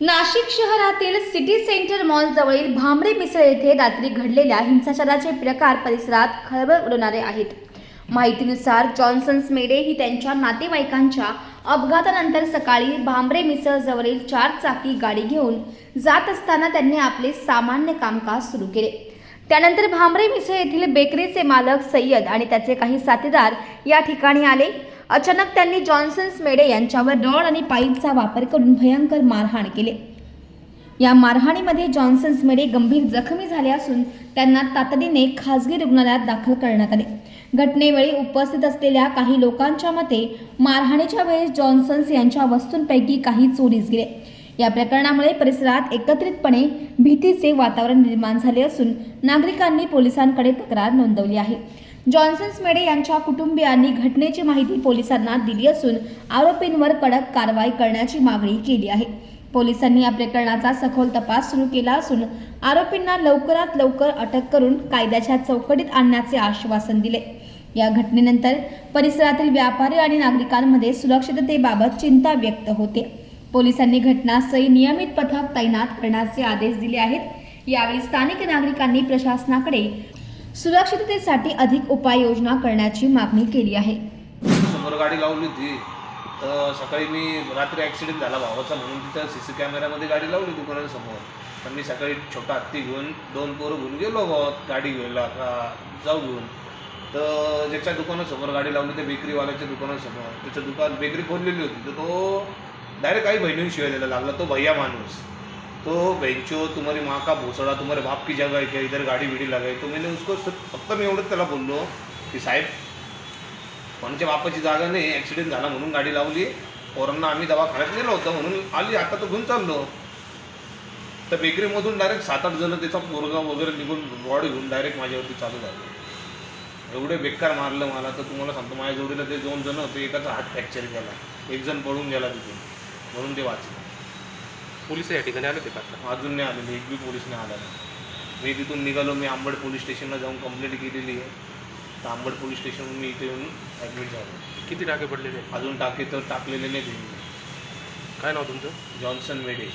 नाशिक शहरातील city centre mall जवळील भांबरे मिसळ येथे रात्री घडलेल्या हिंसाचाराचे प्रकार परिसरात खळबळ उडवणारे आहेत. माहितीनुसार जॉन्सन्स मेडे ही त्यांच्या नातेवाईकांच्या अपघातानंतर सकाळी भांबरे मिसळ जवळील चार चाकी गाडी घेऊन जात असताना त्यांनी आपले सामान्य कामकाज सुरू केले. त्यानंतर भांबरे मिसळ येथील बेकरीचे मालक सय्यद आणि त्याचे काही साथीदार या ठिकाणी आले. अचानक त्यांनी जॉन्सन्स मेडे यांच्यावर रॉड आणि पाईपचा वापर करून भयंकर मारहाण केले. या मारहाणीमध्ये जॉन्सन्स मेडे गंभीर जखमी झाले असून त्यांना तातडीने खासगी रुग्णालयात दाखल करण्यात आले. घटनेवेळी उपस्थित असलेल्या काही लोकांच्या मते मारहाणीच्या वेळेस जॉन्सन्स यांच्या वस्तूंपैकी काही चोरीस गेले. या प्रकरणामुळे परिसरात एकत्रितपणे भीतीचे वातावरण निर्माण झाले असून नागरिकांनी पोलिसांकडे तक्रार नोंदवली आहे. जॉन्सन्स मेडे यांच्या कुटुंबियांनी घटनेची माहिती पोलिसांना दिली असून आरोपींवर कडक कारवाई करण्याची मागणी केली आहे. पोलिसांनी या प्रकरणाचा सखोल तपास सुरू केला असून आरोपींना लवकरात लवकर अटक करून कायद्याच्या चौकटीत आणण्याचे आश्वासन दिले. या घटनेनंतर परिसरातील व्यापारी आणि नागरिकांमध्ये सुरक्षिततेबाबत चिंता व्यक्त होते. पोलिसांनी घटनास्थळी नियमित पथक तैनात करण्याचे आदेश दिले आहेत. यावेळी स्थानिक नागरिकांनी प्रशासनाकडे सुरक्षिततेसाठी अधिक उपाययोजना करण्याची मागणी केली आहे. समोर गाडी लावली होती. तर सकाळी मी रात्री ॲक्सिडेंट झाला भावाचा म्हणून तिथं सी सी कॅमेऱ्यामध्ये गाडी लावली दुकानासमोर समोर. तर मी सकाळी छोटा हत्ती घेऊन दोन पोरं घेऊन गेलो गावात गाडी घ्यायला जाऊ घेऊन. तर ज्याच्या दुकानासमोर गाडी लावली त्या बेकरीवाल्याच्या दुकानासमोर. त्याचं दुकान बेकरी खोललेली होती. तर तो डायरेक्ट काही बहिणीने शिवाय द्यायला लागला. तो भैया माणूस. तो बेंचो तुम्हारी माँ का भोसड़ा तुम्हारे बाप की जगह है क्या? इधर गाड़ी बिड़ी लगाई। तो मैंने उसको सिर्फ- फक्त मी एवढंच त्याला बोललो की साहेब कोणाच्या बापाची जागा नाही ॲक्सिडेंट झाला म्हणून गाडी लावली पोरांना आम्ही दवाखान्यात नेलं होतं म्हणून आली आता तो घेऊन चाललो. तर बेकरीमधून डायरेक्ट सात आठ जण त्याचा पोरगा वगैरे निघून वॉड घेऊन डायरेक्ट माझ्यावरती चालू झाले. एवढे बेकार मारलं मला तर तुम्हाला सांगतो माझ्या जोडीला ते दोन जण होते एकाचा हात फ्रॅक्चर केला एक जण पळून गेला तिथून. म्हणून ते वाचलं. पोलीस या ठिकाणी आले होते का आता? अजून नाही आलेली एक बी पोलीस नाही आला नाही. मी तिथून निघालो मी आंबड पोलीस स्टेशनला जाऊन कंप्लेंट केलेली आहे. तर आंबड पोलीस स्टेशनहून मी इथे येऊन ॲडमिट झालो. किती टाके पडलेले अजून टाके तर टाकलेले नाही त्यांनी काय नाव तुमचं? जॉन्सन मेडे